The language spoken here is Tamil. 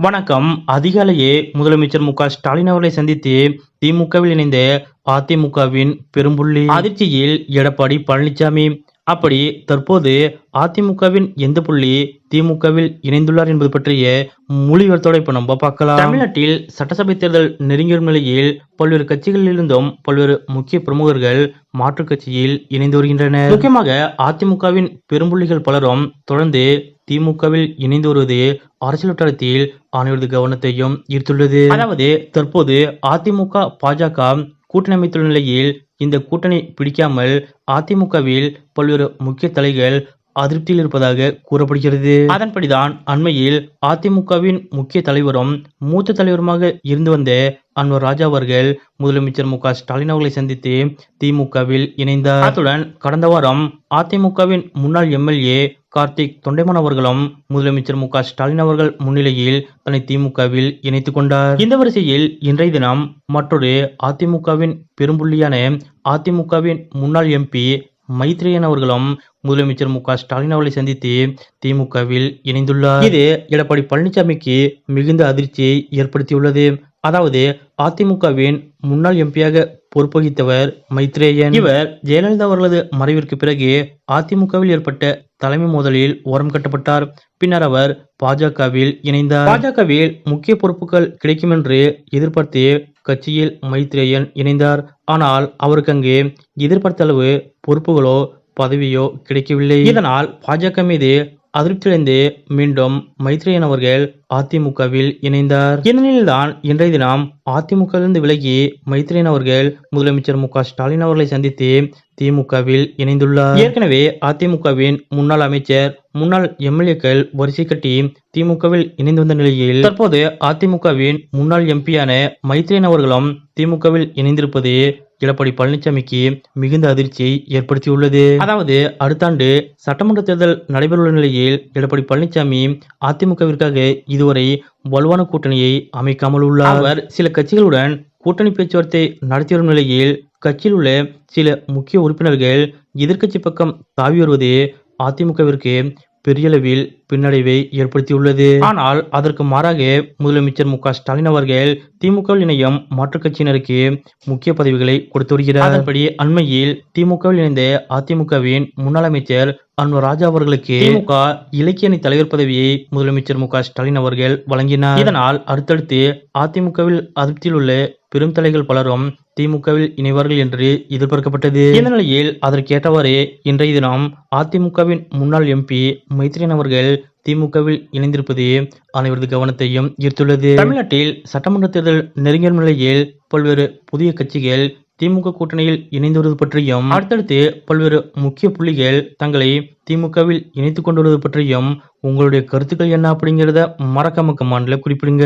வணக்கம். அதிகாலையே முதலமைச்சர் மு க ஸ்டாலின் அவர்களை சந்தித்து திமுகவில் இணைந்த அதிமுகவின் பெரும்புள்ளி அதிர்ச்சியில் எடப்பாடி பழனிசாமி. அப்படி தற்போது அதிமுகவின் எந்த புள்ளி திமுகவில் இணைந்துள்ளார் என்பது பற்றிய மொழிவர்த்தோட இப்ப நம்ம பார்க்கலாம். தமிழ்நாட்டில் சட்டசபை தேர்தல் நெருங்கியும் நிலையில் பல்வேறு கட்சிகளிலிருந்தும் பல்வேறு முக்கிய பிரமுகர்கள் மாற்றுக் கட்சியில் இணைந்து வருகின்றனர். முக்கியமாக அதிமுகவின் பெரும்புள்ளிகள் பலரும் தொடர்ந்து திமுகவில் இணைந்து வருவது அரசியல் வட்டாரத்தில் அனைவரது கவனத்தையும் ஈர்த்துள்ளது. அதாவது தற்போது அதிமுக பாஜக கூட்டணி அமைத்துள்ள நிலையில் இந்த கூட்டணி பிடிக்காமல் அதிமுகவில் பல்வேறு முக்கிய தலைகள் அதிருப்தியில் இருப்பதாக கூறப்படுகிறது. அதன்படிதான் அண்மையில் அதிமுகவின் முக்கிய தலைவரும் மூத்த தலைவருமாக இருந்து வந்த அன்வர் ராஜா அவர்கள் முதலமைச்சர் மு க ஸ்டாலின் அவர்களை சந்தித்து திமுகவில் இணைந்தார். அத்துடன் கடந்த வாரம் அதிமுகவின் முன்னாள் எம்எல்ஏ கார்த்திக் தொண்டைமான் அவர்களும் முதலமைச்சர் மு க ஸ்டாலின் அவர்கள் முன்னிலையில் தன்னை திமுகவில் இணைத்துக் கொண்டார். இந்த வரிசையில் இன்றைய தினம் மற்றொரு அதிமுகவின் பெரும்புள்ளியான அதிமுகவின் முன்னாள் எம்பி மைத்ரேயன் அவர்களும் முதலமைச்சர் மு க ஸ்டாலின் அவர்களை சந்தித்து திமுகவில் இணைந்துள்ளார். இது எடப்பாடி பழனிசாமிக்கு மிகுந்த அதிர்ச்சியை ஏற்படுத்தியுள்ளது. அதாவது அதிமுகவின் முன்னாள் எம்பியாக பொறுப்பகித்தவர் மைத்ரேயன். இவர் ஜெயலலிதா அவர்களது மறைவிற்கு பிறகு அதிமுகவில் ஏற்பட்ட தலைமை மோதலில் ஓரம் கட்டப்பட்டார். பின்னர் அவர் பாஜகவில் இணைந்தார். பாஜகவில் முக்கிய பொறுப்புகள் கிடைக்கும் என்று எதிர்பார்த்து கட்சியில் மைத்ரேயன் இணைந்தார். ஆனால் அவருக்கு அங்கு எதிர்பார்த்தளவு பொறுப்புகளோ பதவியோ கிடைக்கவில்லை. இதனால் பாஜக மீது அதிருப்தியடைந்து மீண்டும் மைத்ரேயன் அவர்கள் அதிமுகவில் இணைந்தார். இந்த இன்றைய தினம் அதிமுகவிலிருந்து விலகி மைத்ரேயன் அவர்கள் முதலமைச்சர் மு க ஸ்டாலின் அவர்களை சந்தித்து திமுகவில் இணைந்துள்ளார். ஏற்கனவே அதிமுகவின் முன்னாள் அமைச்சர் முன்னாள் எம்எல்ஏக்கள் வரிசை கட்டி திமுகவில் இணைந்து வந்த நிலையில் தற்போது அதிமுகவின் முன்னாள் எம்பியான மைத்ரேயன் அவர்களும் திமுகவில் இணைந்திருப்பது எடப்பாடி பழனிசாமிக்கு மிகுந்த அதிர்ச்சியை ஏற்படுத்தியுள்ளது. அதாவது அடுத்த ஆண்டு சட்டமன்ற தேர்தல் நடைபெறவுள்ள நிலையில் எடப்பாடி பழனிசாமி அதிமுகவிற்காக இதுவரை வலுவான கூட்டணியை அமைக்காமல் உள்ளார். அவர் சில கட்சிகளுடன் கூட்டணி பேச்சுவார்த்தை நடத்தி வரும் நிலையில் கட்சியில் உள்ள சில முக்கிய உறுப்பினர்கள் எதிர்க்கட்சி பக்கம் தாவி வருவது அதிமுகவிற்கு பெரியளவில் பின்னடைவை ஏற்படுத்தியுள்ளது. ஆனால் அதற்கு மாறாக முதலமைச்சர் மு க ஸ்டாலின் அவர்கள் திமுக இணையம் மாற்றுக் கட்சியினருக்கு முக்கிய பதவிகளை கொடுத்து வருகிறார். அதன்படி அண்மையில் திமுகவில் இணைந்த அதிமுகவின் முன்னாள் அமைச்சர் அன்வர் ராஜா அவர்களுக்கு திமுக இலக்கிய அணி தலைவர் பதவியை முதலமைச்சர் மு ஸ்டாலின் அவர்கள் வழங்கினார். இதனால் அடுத்தடுத்து அதிமுகவில் அதிருப்தியில் உள்ள பெரும் தலைகள் பலரும் திமுகவில் இணைவார்கள் என்று எதிர்பார்க்கப்பட்டது. இந்த நிலையில் அதற்கேற்றவாறு இன்றைய தினம் அதிமுகவின் முன்னாள் எம்பி மைத்ரேயன் அவர்கள் திமுகவில் இணைந்திருப்பது அனைவரது கவனத்தையும் ஈர்த்துள்ளது. தமிழ்நாட்டில் சட்டமன்ற தேர்தல் நெருங்கிய நிலையில் பல்வேறு புதிய கட்சிகள் திமுக கூட்டணியில் இணைந்து வருவது பற்றியும் அடுத்தடுத்து பல்வேறு முக்கிய புள்ளிகள் தங்களை திமுகவில் இணைத்துக் கொண்டு பற்றியும் உங்களுடைய கருத்துக்கள் என்ன அப்படிங்கிறத மறக்காம கமாண்ட்ல குறிப்பிடுங்க.